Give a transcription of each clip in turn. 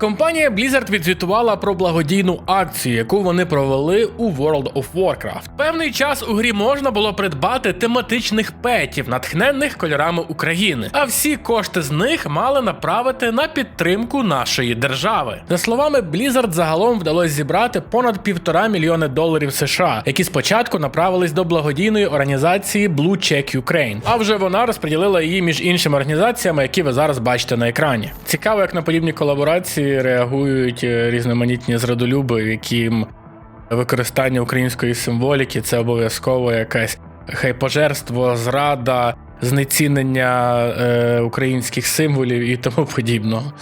Компанія Blizzard відзвітувала про благодійну акцію, яку вони провели у World of Warcraft. Певний час у грі можна було придбати тематичних петів, натхненних кольорами України. А всі кошти з них мали направити на підтримку нашої держави. За словами Blizzard, загалом вдалося зібрати понад півтора мільйони доларів США, які спочатку направились до благодійної організації Blue Check Ukraine. А вже вона розподілила її між іншими організаціями, які ви зараз бачите на екрані. Цікаво, як на подібні колаборації реагують е, різноманітні зрадолюби, яким використання української символіки це обов'язково якась хайпожерство, зрада, знецінення е, українських символів і тому подібного.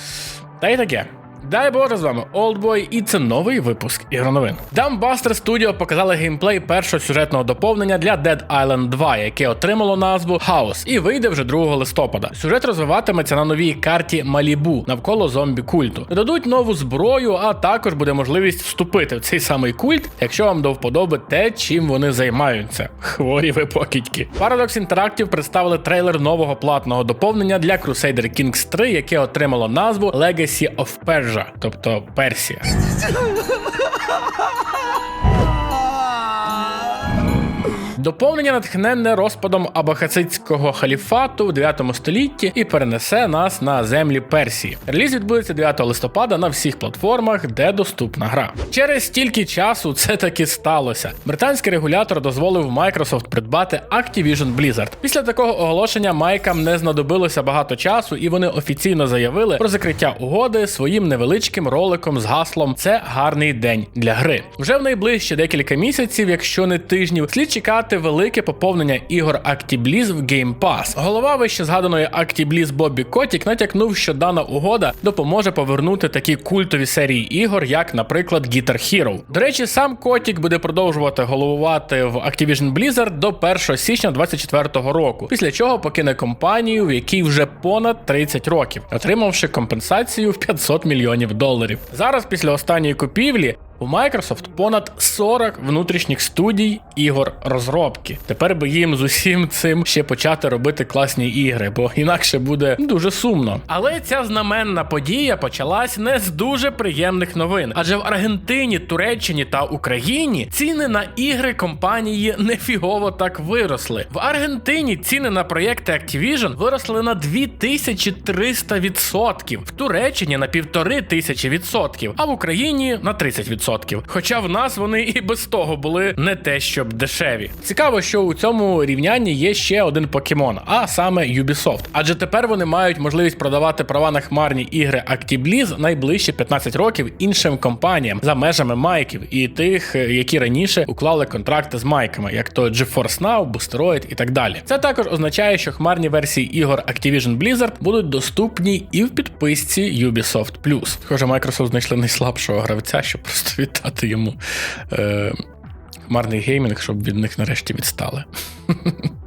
Та й таке. Дай Боже з вами Олдбой, і це новий випуск ігроновин. Dumbbuster Studio показали геймплей першого сюжетного доповнення для Dead Island 2, яке отримало назву House, і вийде вже 2 листопада. Сюжет розвиватиметься на новій карті Малібу навколо зомбі культу. Додадуть нову зброю, а також буде можливість вступити в цей самий культ, якщо вам до вподоби те, чим вони займаються. Хворі ви покидьки. Paradox Interactive представили трейлер нового платного доповнення для Crusader Kings 3, яке отримало назву Legacy of Persia, тобто Персія. Доповнення натхненне розпадом абахацитського халіфату в 9 столітті і перенесе нас на землі Персії. Реліз відбудеться 9 листопада на всіх платформах, де доступна гра. Через стільки часу це таки сталося. Британський регулятор дозволив Microsoft придбати Activision Blizzard. Після такого оголошення майкам не знадобилося багато часу, і вони офіційно заявили про закриття угоди своїм невеличким роликом з гаслом Це гарний день для гри. Вже в найближчі декілька місяців, якщо не тижнів, слід чекати велике поповнення ігор ActiBliz в Game Pass. Голова вище згаданої ActiBliz Бобі Котік натякнув, що дана угода допоможе повернути такі культові серії ігор, як, наприклад, Guitar Hero. До речі, сам Котік буде продовжувати головувати в Activision Blizzard до 1 січня 2024 року, після чого покине компанію, в якій вже понад 30 років, отримавши компенсацію в 500 мільйонів доларів. Зараз, після останньої купівлі, у Microsoft понад 40 внутрішніх студій ігор розробки. Тепер би їм з усім цим ще почати робити класні ігри, бо інакше буде дуже сумно. Але ця знаменна подія почалась не з дуже приємних новин, адже в Аргентині, Туреччині та Україні ціни на ігри компанії нефігово так виросли. В Аргентині ціни на проєкти Activision виросли на 2300%, в Туреччині на 1500%, а в Україні на 30%. Хоча в нас вони і без того були не те, щоб дешеві. Цікаво, що у цьому рівнянні є ще один покемон, а саме Ubisoft. Адже тепер вони мають можливість продавати права на хмарні ігри ActiBliz найближчі 15 років іншим компаніям за межами майків і тих, які раніше уклали контракти з майками, як то GeForce Now, Boosteroid і так далі. Це також означає, що хмарні версії ігор Activision Blizzard будуть доступні і в підписці Ubisoft Схоже, Microsoft знайшли найслабшого гравця, щоб просто віддати йому е, марний геймінг, щоб від них нарешті відстали.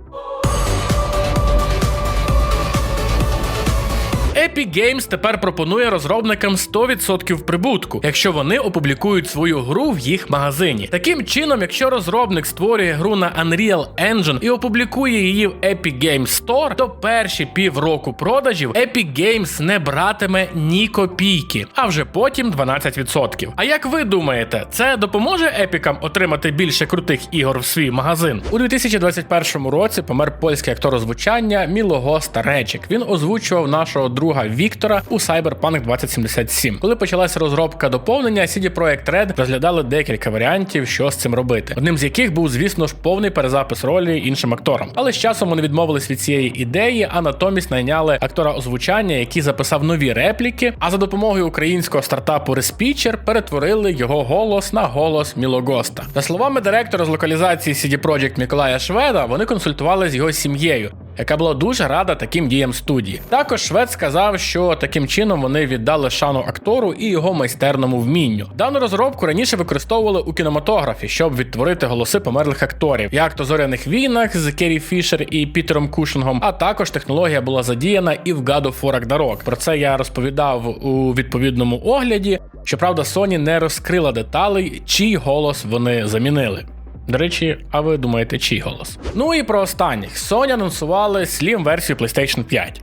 Epic Games тепер пропонує розробникам 100% прибутку, якщо вони опублікують свою гру в їх магазині. Таким чином, якщо розробник створює гру на Unreal Engine і опублікує її в Epic Games Store, то перші півроку продажів Epic Games не братиме ні копійки, а вже потім 12%. А як ви думаєте, це допоможе епікам отримати більше крутих ігор в свій магазин? У 2021 році помер польський актор озвучання Мілого Старечик. Він озвучував нашого друга Віктора у Cyberpunk 2077. Коли почалася розробка доповнення, CD Projekt Red розглядали декілька варіантів, що з цим робити. Одним з яких був, звісно ж, повний перезапис ролі іншим акторам. Але з часом вони відмовились від цієї ідеї, а натомість найняли актора озвучання, який записав нові репліки. А за допомогою українського стартапу Reспічер перетворили його голос на голос Мілогоста. За словами директора з локалізації CD Projekt Миколая Шведа, вони консультували з його сім'єю яка була дуже рада таким діям студії. Також швед сказав, що таким чином вони віддали шану актору і його майстерному вмінню. Дану розробку раніше використовували у кінематографі, щоб відтворити голоси померлих акторів, як то зоряних війнах з Керрі Фішер і Пітером Кушингом. А також технологія була задіяна і в God of War Ragnarok. Про це я розповідав у відповідному огляді. Щоправда, Sony не розкрила деталей, чий голос вони замінили. До речі, а ви думаєте, чий голос? Ну і про останніх Sony анонсували Slim версію PlayStation 5.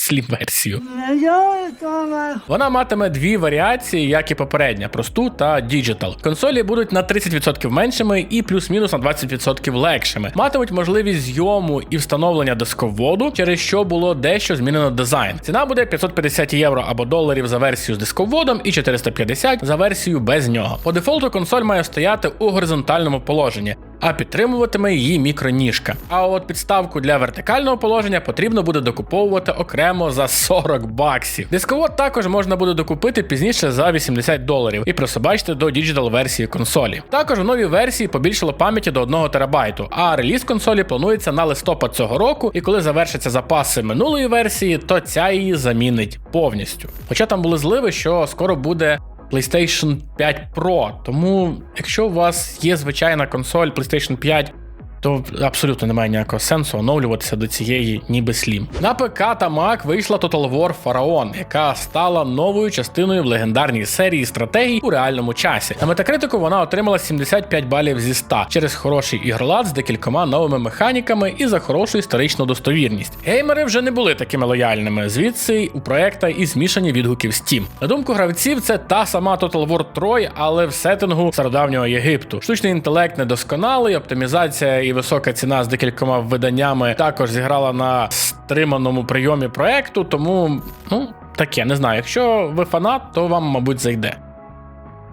Slim версію. Вона матиме дві варіації, як і попередня: просту та Digital. Консолі будуть на 30% меншими і плюс-мінус на 20% легшими. Матимуть можливість зйому і встановлення дисководу, через що було дещо змінено дизайн. Ціна буде 550 євро або доларів за версію з дисководом і 450 за версію без нього. По дефолту консоль має стояти у горизонтальному положенні. А підтримуватиме її мікроніжка. А от підставку для вертикального положення потрібно буде докуповувати окремо за 40 баксів. Дисковод також можна буде докупити пізніше за 80 доларів і присобачити до діджитал версії консолі. Також в новій версії побільшало пам'яті до 1 терабайту, а реліз консолі планується на листопад цього року, і коли завершаться запаси минулої версії, то ця її замінить повністю. Хоча там були зливи, що скоро буде PlayStation 5 Pro. Тому, якщо у вас є звичайна консоль PlayStation 5, то абсолютно немає ніякого сенсу оновлюватися до цієї ніби слім. На ПК та Mac вийшла Total War Pharaon, яка стала новою частиною в легендарній серії стратегій у реальному часі. На метакритику вона отримала 75 балів зі 100 через хороший ігролад з декількома новими механіками і за хорошу історичну достовірність. Геймери вже не були такими лояльними, звідси у проекта і змішані відгуки в Steam. На думку гравців, це та сама Total War Troy, але в сеттингу стародавнього Єгипту. Штучний інтелект недосконалий, оптимізація і висока ціна з декількома виданнями також зіграла на стриманому прийомі проекту, тому ну таке не знаю. Якщо ви фанат, то вам, мабуть, зайде.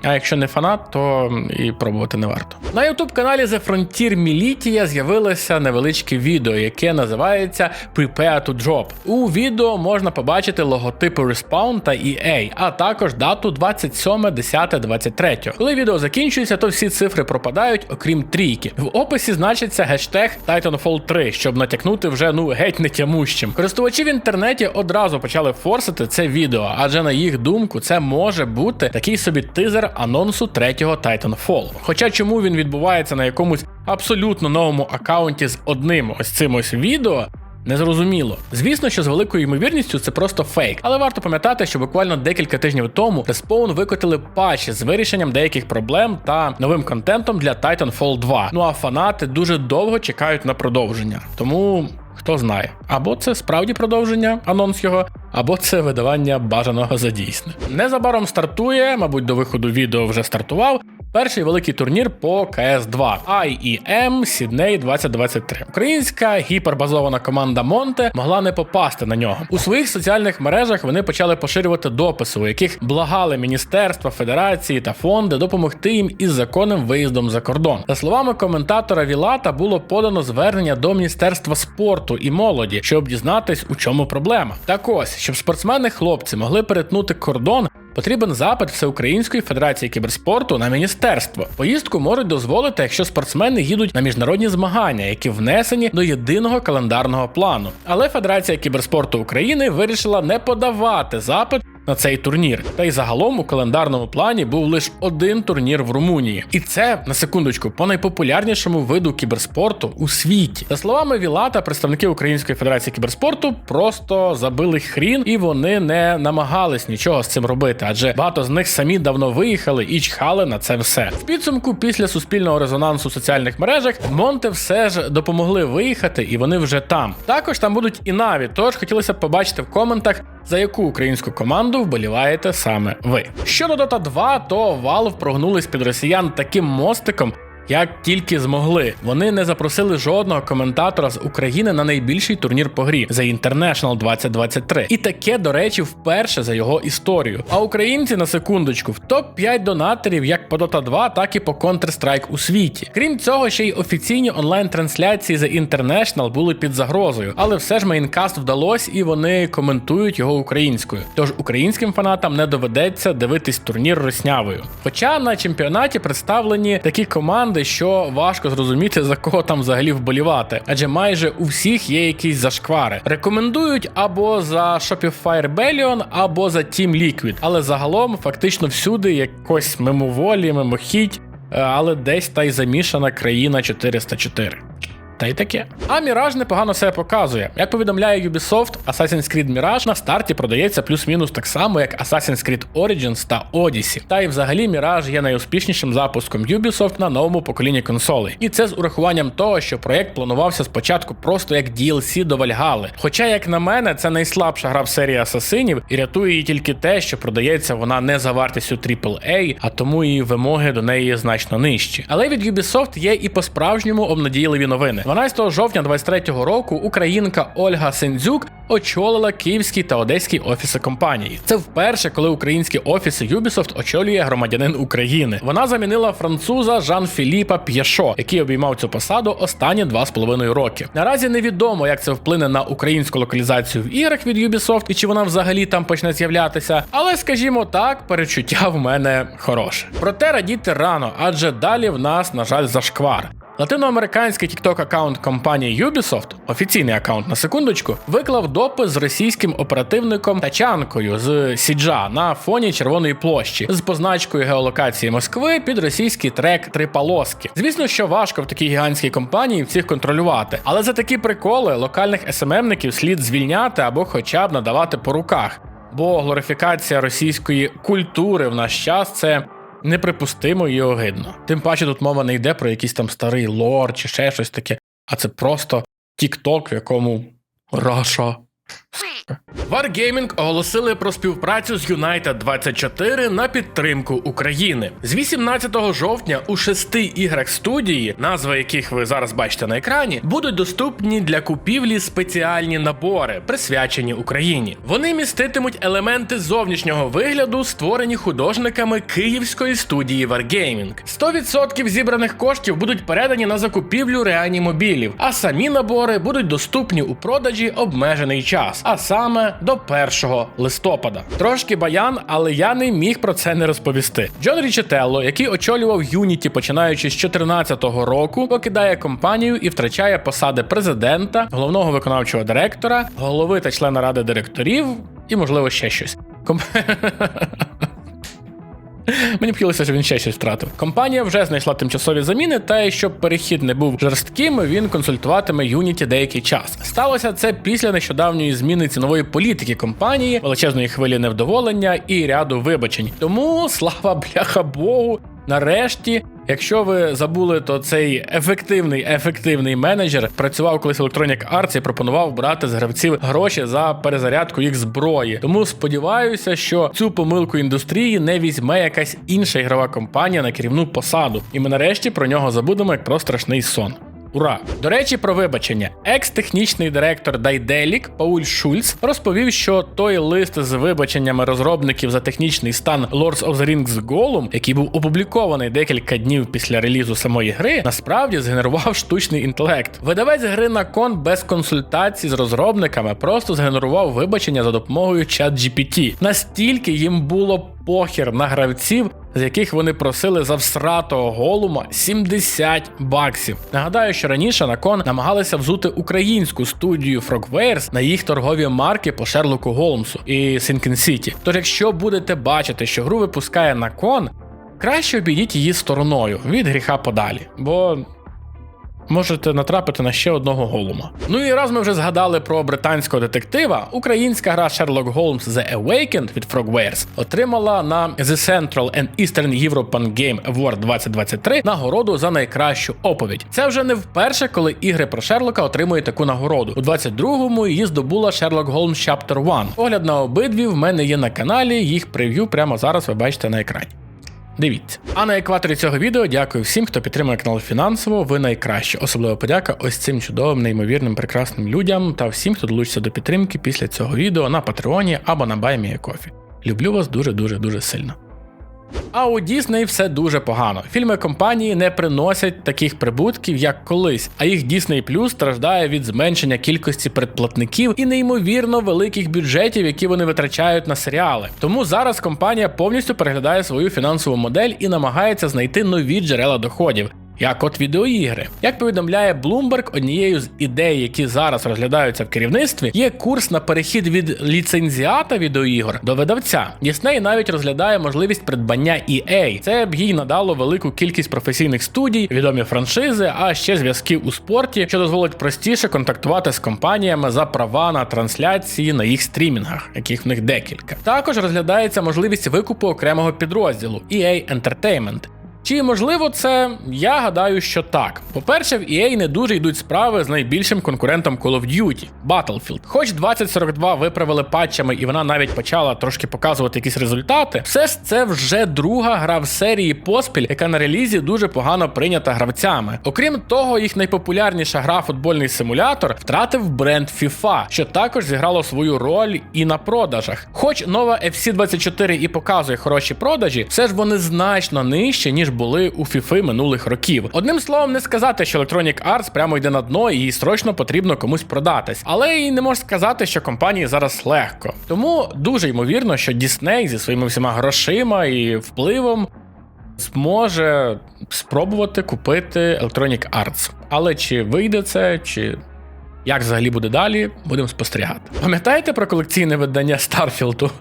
А якщо не фанат, то і пробувати не варто. На youtube каналі The Frontier Militia з'явилося невеличке відео, яке називається Prepare to Drop. У відео можна побачити логотипи Respawn та EA, а також дату 27.10.23. Коли відео закінчується, то всі цифри пропадають, окрім трійки. В описі значиться гештег Titanfall 3, щоб натякнути вже ну геть не тямущим. Користувачі в інтернеті одразу почали форсити це відео, адже на їх думку це може бути такий собі тизер анонсу третього Titanfall. Хоча чому він відбувається на якомусь абсолютно новому аккаунті з одним ось цим ось відео. Незрозуміло. Звісно, що з великою ймовірністю це просто фейк, але варто пам'ятати, що буквально декілька тижнів тому Respawn викотили патчі з вирішенням деяких проблем та новим контентом для Titanfall 2. Ну а фанати дуже довго чекають на продовження. Тому хто знає, або це справді продовження, анонс його, або це видавання бажаного за дійсне. Незабаром стартує, мабуть, до виходу відео вже стартував. Перший великий турнір по CS2 IEM Sydney 2023. Українська гіпербазована команда Монте могла не попасти на нього. У своїх соціальних мережах вони почали поширювати дописи, у яких благали міністерства, федерації та фонди допомогти їм із законним виїздом за кордон. За словами коментатора Вілата, було подано звернення до міністерства спорту і молоді, щоб дізнатись, у чому проблема. Так ось, щоб спортсмени-хлопці могли перетнути кордон. Потрібен запит Всеукраїнської федерації кіберспорту на міністерство. Поїздку можуть дозволити, якщо спортсмени їдуть на міжнародні змагання, які внесені до єдиного календарного плану. Але Федерація кіберспорту України вирішила не подавати запит. На цей турнір, та й загалом у календарному плані був лише один турнір в Румунії, і це на секундочку по найпопулярнішому виду кіберспорту у світі. За словами Вілата, представники Української федерації кіберспорту просто забили хрін, і вони не намагались нічого з цим робити, адже багато з них самі давно виїхали і чхали на це все. В підсумку, після суспільного резонансу в соціальних мережах, Монте все ж допомогли виїхати, і вони вже там. Також там будуть і наві. Тож хотілося б побачити в коментах, за яку українську команду вболіваєте саме ви. Щодо Dota 2, то Valve прогнулись під росіян таким мостиком. Як тільки змогли, вони не запросили жодного коментатора з України на найбільший турнір по грі The International 2023. І таке, до речі, вперше за його історію. А українці на секундочку в топ 5 донаторів як по Dota 2, так і по Counter-Strike у світі. Крім цього, ще й офіційні онлайн-трансляції The International були під загрозою, але все ж мейнкаст вдалось і вони коментують його українською. Тож українським фанатам не доведеться дивитись турнір роснявою. Хоча на чемпіонаті представлені такі команди, що важко зрозуміти за кого там взагалі вболівати, адже майже у всіх є якісь зашквари. Рекомендують або за Shopify Rebellion, або за Team Liquid, але загалом фактично всюди якось мимоволі, мимохідь, е, але десь та й замішана країна 404. Та й таке. А Mirage непогано себе показує. Як повідомляє Ubisoft, Assassin's Creed Mirage на старті продається плюс-мінус так само, як Assassin's Creed Origins та Odyssey. Та й взагалі Mirage є найуспішнішим запуском Ubisoft на новому поколінні консолей. І це з урахуванням того, що проєкт планувався спочатку просто як DLC до Вальгали. Хоча, як на мене, це найслабша гра в серії Асасинів, і рятує її тільки те, що продається вона не за вартістю AAA, а тому її вимоги до неї значно нижчі. Але від Ubisoft є і по-справжньому обнадійливі новини. 12 жовтня 23-го року українка Ольга Сендзюк очолила київський та одеський офіси компанії. Це вперше, коли українські офіси Ubisoft очолює громадянин України. Вона замінила француза Жан Філіпа П'єшо, який обіймав цю посаду останні два з половиною роки. Наразі невідомо, як це вплине на українську локалізацію в іграх від Ubisoft і чи вона взагалі там почне з'являтися. Але скажімо так, перечуття в мене хороше. Проте радіти рано, адже далі в нас, на жаль, зашквар. Латиноамериканський TikTok аккаунт компанії Ubisoft, офіційний аккаунт на секундочку, виклав допис з російським оперативником Тачанкою з Сіджа на фоні Червоної площі з позначкою геолокації Москви під російський трек Три полоски. Звісно, що важко в такій гігантській компанії всіх контролювати, але за такі приколи локальних СММників слід звільняти або хоча б надавати по руках. Бо глорифікація російської культури в наш час це неприпустимо і огидно. Тим паче тут мова не йде про якийсь там старий лор чи ще щось таке, а це просто TikTok, в якому Раша. Wargaming оголосили про співпрацю з United 24 на підтримку України. З 18 жовтня у шести іграх студії, назви яких ви зараз бачите на екрані, будуть доступні для купівлі спеціальні набори, присвячені Україні. Вони міститимуть елементи зовнішнього вигляду, створені художниками київської студії Wargaming. 100% зібраних коштів будуть передані на закупівлю реанімобілів, а самі набори будуть доступні у продажі обмежений час, а саме до 1 листопада. Трошки баян, але я не міг про це не розповісти. Джон Річетелло, який очолював Юніті починаючи з 2014 року, покидає компанію і втрачає посади президента, головного виконавчого директора, голови та члена ради директорів і, можливо, ще щось. Комп... Мені б хотілося, щоб він ще щось втратив. Компанія вже знайшла тимчасові заміни, та щоб перехід не був жорстким, він консультуватиме Юніті деякий час. Сталося це після нещодавньої зміни цінової політики компанії, величезної хвилі невдоволення і ряду вибачень. Тому слава бляха Богу. Нарешті, якщо ви забули, то цей ефективний ефективний менеджер працював колись в Electronic Arts і пропонував брати з гравців гроші за перезарядку їх зброї. Тому сподіваюся, що цю помилку індустрії не візьме якась інша ігрова компанія на керівну посаду, і ми нарешті про нього забудемо як про страшний сон. Ура! До речі, про вибачення. Екс-технічний директор Дайделік Пауль Шульц розповів, що той лист з вибаченнями розробників за технічний стан Lords of the Rings Gollum, який був опублікований декілька днів після релізу самої гри, насправді згенерував штучний інтелект. Видавець гри на кон без консультацій з розробниками просто згенерував вибачення за допомогою ChatGPT. Настільки їм було похір на гравців, з яких вони просили за всратого голума 70 баксів. Нагадаю, що раніше на кон намагалися взути українську студію Frogwares на їх торгові марки по Шерлоку Голмсу і Синкен Сіті. Тож, якщо будете бачити, що гру випускає на кон, краще обійдіть її стороною від гріха подалі, бо можете натрапити на ще одного голума. Ну і раз ми вже згадали про британського детектива, українська гра Sherlock Holmes The Awakened від Frogwares отримала на The Central and Eastern European Game Award 2023 нагороду за найкращу оповідь. Це вже не вперше, коли ігри про Шерлока отримують таку нагороду. У 22-му її здобула Sherlock Holmes Chapter 1. Огляд на обидві в мене є на каналі. Їх прев'ю прямо зараз ви бачите на екрані. Дивіться. А на екваторі цього відео дякую всім, хто підтримує канал фінансово. Ви найкращі. Особлива подяка ось цим чудовим, неймовірним, прекрасним людям та всім, хто долучиться до підтримки після цього відео на Патреоні або на BuyMeACoffee. Люблю вас дуже дуже дуже сильно. А у Дісней все дуже погано. Фільми компанії не приносять таких прибутків, як колись, а їх Disney Plus страждає від зменшення кількості предплатників і неймовірно великих бюджетів, які вони витрачають на серіали. Тому зараз компанія повністю переглядає свою фінансову модель і намагається знайти нові джерела доходів. Як от відеоігри. Як повідомляє Bloomberg, однією з ідей, які зараз розглядаються в керівництві, є курс на перехід від ліцензіата відеоігор до видавця. Disney навіть розглядає можливість придбання EA. Це б їй надало велику кількість професійних студій, відомі франшизи, а ще зв'язків у спорті, що дозволить простіше контактувати з компаніями за права на трансляції на їх стрімінгах, яких в них декілька. Також розглядається можливість викупу окремого підрозділу EA Entertainment. Чи можливо це? Я гадаю, що так. По-перше, в EA не дуже йдуть справи з найбільшим конкурентом Call of Duty Battlefield. Хоч 2042 виправили патчами і вона навіть почала трошки показувати якісь результати, все ж це вже друга гра в серії поспіль, яка на релізі дуже погано прийнята гравцями. Окрім того, їх найпопулярніша гра футбольний симулятор втратив бренд FIFA, що також зіграло свою роль і на продажах. Хоч нова FC 24 і показує хороші продажі, все ж вони значно нижче, ніж були у FIFA минулих років. Одним словом, не сказати, що Electronic Arts прямо йде на дно і срочно потрібно комусь продатись. Але і не можна сказати, що компанії зараз легко. Тому дуже ймовірно, що Disney зі своїми всіма грошима і впливом зможе спробувати купити Electronic Arts. Але чи вийде це, чи як взагалі буде далі, будемо спостерігати. Пам'ятаєте про колекційне видання Старфілду?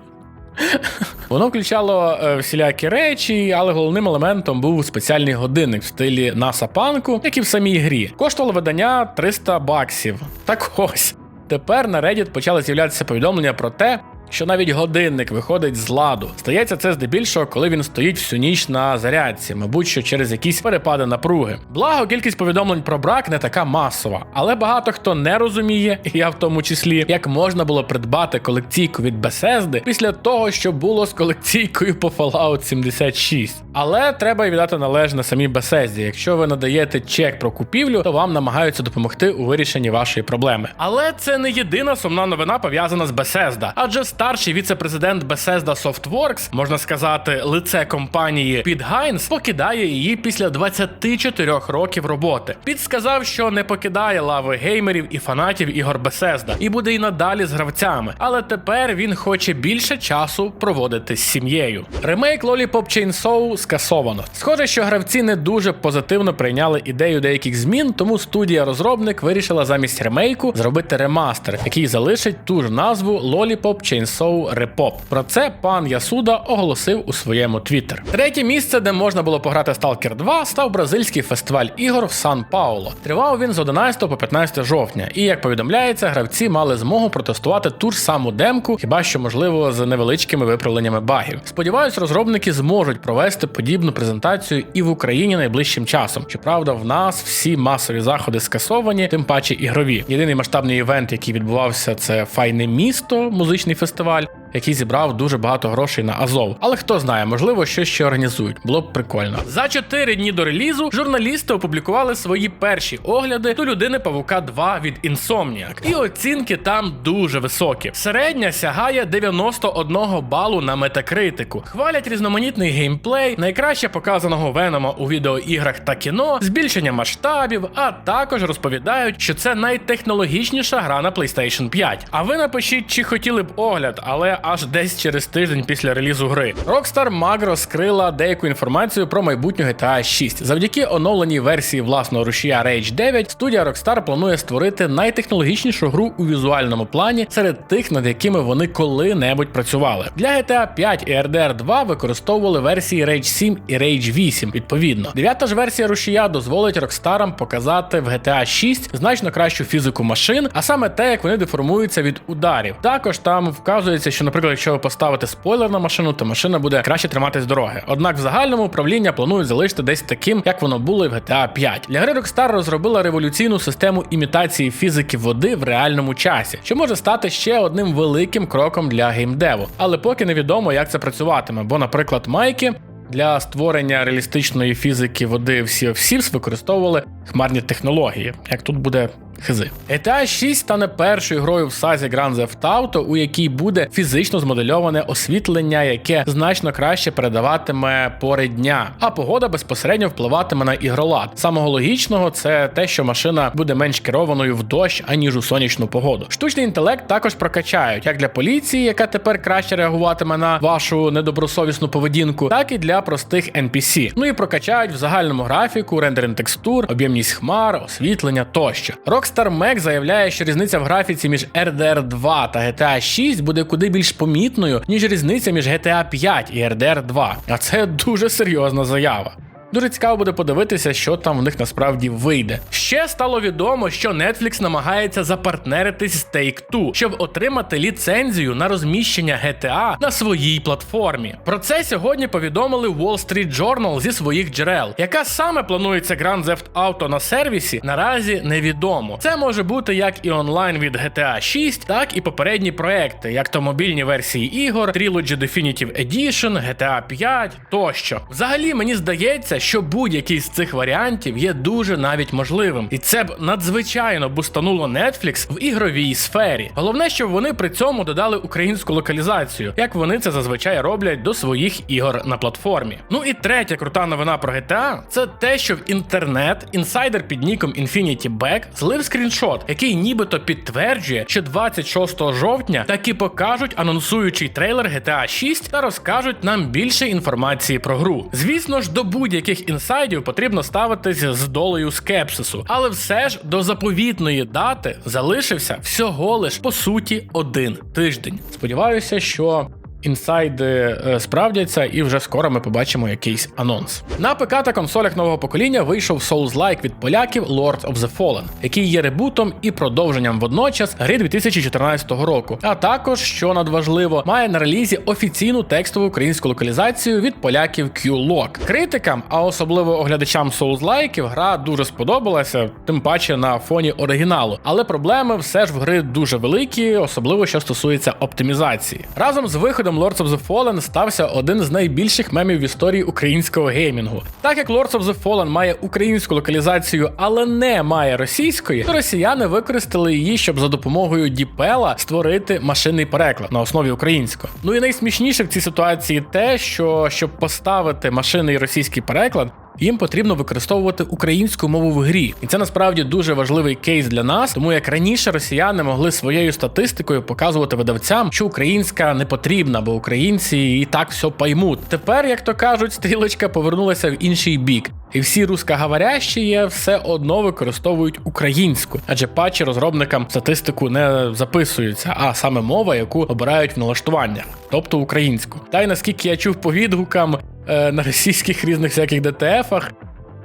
Воно включало е, всілякі речі, але головним елементом був спеціальний годинник в стилі NASA панку, як і в самій грі. Коштувало видання 300 баксів. Так ось. Тепер на Reddit почали з'являтися повідомлення про те, що навіть годинник виходить з ладу. Стається це здебільшого, коли він стоїть всю ніч на зарядці, мабуть, що через якісь перепади напруги. Благо, кількість повідомлень про брак не така масова, але багато хто не розуміє, я в тому числі, як можна було придбати колекційку від Bethesda після того, що було з колекційкою по Fallout 76. Але треба й віддати належне самій Bethesda. Якщо ви надаєте чек про купівлю, то вам намагаються допомогти у вирішенні вашої проблеми. Але це не єдина сумна новина пов'язана з Bethesda, адже старший віце-президент Bethesda Softworks, можна сказати, лице компанії Піт Гайнс, покидає її після 24 років роботи. Піт сказав, що не покидає лави геймерів і фанатів ігор Bethesda і буде й надалі з гравцями. Але тепер він хоче більше часу проводити з сім'єю. Ремейк Lollipop Chainsaw скасовано. Схоже, що гравці не дуже позитивно прийняли ідею деяких змін, тому студія-розробник вирішила замість ремейку зробити ремастер, який залишить ту ж назву Lollipop Chainsaw Repop. Про це пан Ясуда оголосив у своєму твіттер. Третє місце, де можна було пограти Stalker 2, став бразильський фестиваль ігор в Сан Пауло. Тривав він з 11 по 15 жовтня, і як повідомляється, гравці мали змогу протестувати ту ж саму демку, хіба що можливо з невеличкими виправленнями багів. Сподіваюсь, розробники зможуть провести подібну презентацію і в Україні найближчим часом. Щоправда, в нас всі масові заходи скасовані, тим паче ігрові. Єдиний масштабний івент, який відбувався, це файне місто, музичний фестиваль фестиваль. Який зібрав дуже багато грошей на Азов. Але хто знає, можливо, щось ще організують. Було б прикольно. За 4 дні до релізу журналісти опублікували свої перші огляди до людини Павука 2 від Insomniac. І оцінки там дуже високі. Середня сягає 91 балу на метакритику. Хвалять різноманітний геймплей, найкраще показаного Венома у відеоіграх та кіно, збільшення масштабів, а також розповідають, що це найтехнологічніша гра на PlayStation 5. А ви напишіть, чи хотіли б огляд, але аж десь через тиждень після релізу гри. Rockstar Mag розкрила деяку інформацію про майбутню GTA 6. Завдяки оновленій версії власного рушія Rage 9, студія Rockstar планує створити найтехнологічнішу гру у візуальному плані серед тих, над якими вони коли-небудь працювали. Для GTA 5 і RDR 2 використовували версії Rage 7 і Rage 8, відповідно. Дев'ята ж версія рушія дозволить Rockstar показати в GTA 6 значно кращу фізику машин, а саме те, як вони деформуються від ударів. Також там вказується, що, наприклад, якщо ви поставите спойлер на машину, то машина буде краще триматись дороги. Однак в загальному управління планують залишити десь таким, як воно було і в GTA 5. Для гри Rockstar розробила революційну систему імітації фізики води в реальному часі, що може стати ще одним великим кроком для геймдеву. Але поки невідомо, як це працюватиме, бо, наприклад, майки. Для створення реалістичної фізики води в Sea of Thieves використовували хмарні технології. Як тут буде Хизи. GTA 6 стане першою грою в сазі Grand Theft Auto, у якій буде фізично змодельоване освітлення, яке значно краще передаватиме пори дня, а погода безпосередньо впливатиме на ігролад. Самого логічного це те, що машина буде менш керованою в дощ, аніж у сонячну погоду. Штучний інтелект також прокачають як для поліції, яка тепер краще реагуватиме на вашу недобросовісну поведінку, так і для простих NPC. Ну і прокачають в загальному графіку, рендеринг текстур, об'ємність хмар, освітлення тощо. Rockstar Mac заявляє, що різниця в графіці між RDR 2 та GTA 6 буде куди більш помітною, ніж різниця між GTA 5 і RDR 2. А це дуже серйозна заява. Дуже цікаво буде подивитися, що там в них насправді вийде. Ще стало відомо, що Netflix намагається запартнеритись з Take-Two, щоб отримати ліцензію на розміщення GTA на своїй платформі. Про це сьогодні повідомили Wall Street Journal зі своїх джерел. Яка саме планується Grand Theft Auto на сервісі, наразі невідомо. Це може бути як і онлайн від GTA 6, так і попередні проекти, як то мобільні версії ігор, Trilogy Definitive Edition, GTA 5 тощо. Взагалі мені здається, що будь-який з цих варіантів є дуже навіть можливим, і це б надзвичайно бустануло Netflix в ігровій сфері. Головне, щоб вони при цьому додали українську локалізацію, як вони це зазвичай роблять до своїх ігор на платформі. Ну і третя крута новина про GTA – це те, що в інтернет інсайдер під ніком Infinity Back злив скріншот, який нібито підтверджує, що 26 жовтня таки покажуть анонсуючий трейлер GTA 6 та розкажуть нам більше інформації про гру. Звісно ж, до будь-яких інсайдів потрібно ставитись з долею скепсису, але все ж до заповітної дати залишився всього лиш по суті один тиждень. Сподіваюся, що. Інсайди е, справдяться, і вже скоро ми побачимо якийсь анонс. На ПК та консолях нового покоління вийшов Souls-like від поляків Lords of the Fallen, який є ребутом і продовженням водночас гри 2014 року. А також, що надважливо, має на релізі офіційну текстову українську локалізацію від поляків Q-Lock. Критикам, а особливо оглядачам Souls-лайків, гра дуже сподобалася, тим паче на фоні оригіналу. Але проблеми все ж в гри дуже великі, особливо що стосується оптимізації. Разом з виходом Lords of the Fallen стався один з найбільших мемів в історії українського геймінгу. Так як Lords of the Fallen має українську локалізацію, але не має російської, то росіяни використали її, щоб за допомогою Діпела створити машинний переклад на основі українського. Ну і найсмішніше в цій ситуації те, що щоб поставити машинний російський переклад. Їм потрібно використовувати українську мову в грі, і це насправді дуже важливий кейс для нас, тому як раніше росіяни могли своєю статистикою показувати видавцям, що українська не потрібна, бо українці і так все поймуть. Тепер, як то кажуть, стрілочка повернулася в інший бік. І всі рускоговорящі все одно використовують українську, адже патчі розробникам статистику не записуються, а саме мова, яку обирають в налаштуваннях, тобто українську. Та й наскільки я чув по відгукам на російських різних всяких ДТФах.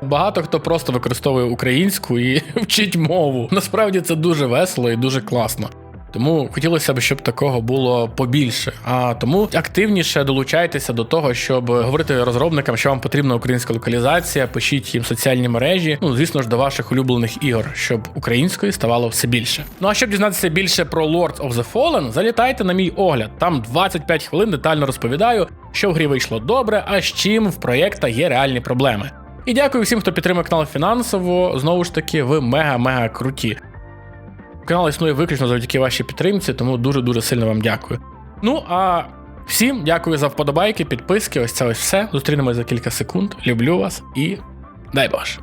Багато хто просто використовує українську і вчить мову. Насправді це дуже весело і дуже класно. Тому хотілося б, щоб такого було побільше. А тому активніше долучайтеся до того, щоб говорити розробникам, що вам потрібна українська локалізація, пишіть їм соціальні мережі. Ну, звісно ж, до ваших улюблених ігор, щоб української ставало все більше. Ну а щоб дізнатися більше про Lords of the Fallen, залітайте на мій огляд. Там 25 хвилин детально розповідаю, що в грі вийшло добре, а з чим в проєкта є реальні проблеми. І дякую всім, хто підтримує канал фінансово. Знову ж таки, ви мега-мега круті. Канал існує виключно завдяки вашій підтримці, тому дуже-дуже сильно вам дякую. Ну а всім дякую за вподобайки, підписки. Ось це ось все. Зустрінемось за кілька секунд. Люблю вас і дай Боже.